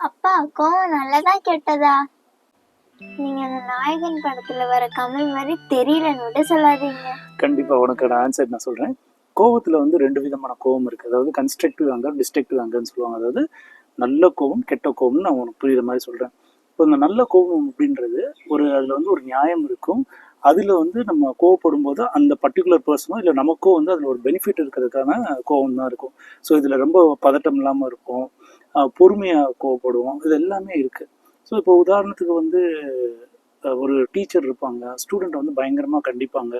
அப்பா கோவம் நல்லதா கெட்டதா? நீங்க அந்த நாயகன் படத்துல வர கமல் மாதிரி தெரியலன்னு விட சொல்லாதீங்க. கண்டிப்பா உனக்கான ஆன்சர் நான் சொல்றேன். கோவத்துல வந்து ரெண்டு விதமான கோவம் இருக்கு. அதாவது கன்ஸ்ட்ரக்டிவ் அங்கர் டிஸ்ட்ரக்டிவ் அங்கர்னு சொல்லுவாங்க. அதாவது நல்ல கோவம் கெட்ட கோவம்னு நான் உனக்கு புரியுற மாதிரி சொல்றேன். இப்போ இந்த நல்ல கோபம் அப்படின்றது ஒரு அதுல வந்து ஒரு நியாயம் இருக்கும். அதுல வந்து நம்ம கோவப்படும் போது அந்த பர்டிகுலர் பர்சனோ இல்லை நமக்கோ வந்து அதுல ஒரு பெனிஃபிட் இருக்கிறதுக்கான கோவம் தான் இருக்கும். ஸோ இதுல ரொம்ப பதட்டம் இல்லாமல் இருக்கும். பொறுமையாக பொறுமையா கோவப்படுவோம். இது எல்லாமே இருக்கு. ஸோ இப்போ உதாரணத்துக்கு வந்து ஒரு டீச்சர் இருப்பாங்க. ஸ்டூடெண்ட் வந்து பயங்கரமாக கண்டிப்பாங்க.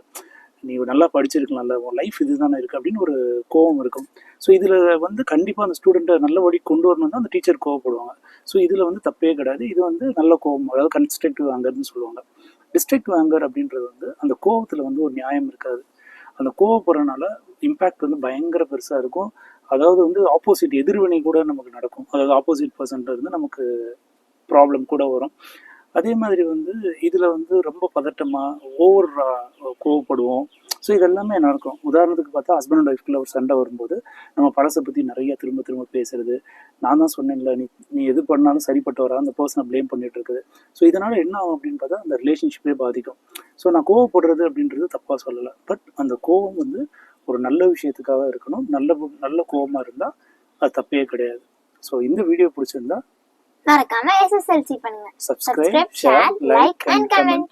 நீ நல்லா படிச்சிருக்கலாம்ல உன் லைஃப் இதுதானே இருக்குது அப்படின்னு ஒரு கோவம் இருக்கும். ஸோ இதில் வந்து கண்டிப்பாக அந்த ஸ்டூடெண்ட்டை நல்ல வழி கொண்டு வரணும் தான் அந்த டீச்சர் கோவப்படுவாங்க. ஸோ இதில் வந்து தப்பே கிடையாது. இது வந்து நல்ல கோவம். அதாவது கன்ஸ்ட்ரக்டிவ் ஆங்கர்னு சொல்லுவாங்க. டிஸ்ட்ரக்டிவ் ஆங்கர் அப்படின்றது வந்து அந்த கோவத்தில் வந்து ஒரு நியாயம் இருக்காது. அந்த கோவப்படுறதுனால இம்பேக்ட் வந்து பயங்கர பெருசாக இருக்கும். அதாவது வந்து ஆப்போசிட் எதிர்வினை கூட நமக்கு நடக்கும். அதாவது ஆப்போசிட் பர்சன்ட் இருந்து நமக்கு ப்ராப்ளம் கூட வரும். அதே மாதிரி வந்து இதில் வந்து ரொம்ப பதட்டமாக ஓவர் கோவப்படுவோம். ஸோ இதெல்லாமே நடக்கும். உதாரணத்துக்கு பார்த்தா ஹஸ்பண்ட் அண்ட் ஒய்ஃப்குள்ள ஒரு சண்டை வரும்போது நம்ம பழசை பற்றி நிறைய திரும்ப திரும்ப பேசுறது. நான் தான் சொன்னேன்ல நீ நீ எது பண்ணாலும் சரிப்பட்டு வரா அந்த பர்சனை ப்ளேம் பண்ணிட்டு இருக்குது. ஸோ இதனால் என்ன ஆகும் அப்படின்னு பார்த்தா அந்த ரிலேஷன்ஷிப்பே பாதிக்கும். ஸோ நான் கோவப்படுறது அப்படின்றது தப்பா சொல்லலை. பட் அந்த கோவம் வந்து ஒரு நல்ல விஷயத்துக்காக இருக்கணும். நல்ல நல்ல கோவமா இருந்தா அது தப்பே கிடையாது. ஸோ இந்த வீடியோ பிடிச்சிருந்தா மறக்காம எஸ்எஸ்எல்சி பண்ணுங்க. Subscribe, Subscribe, share, share, like, like and and comment.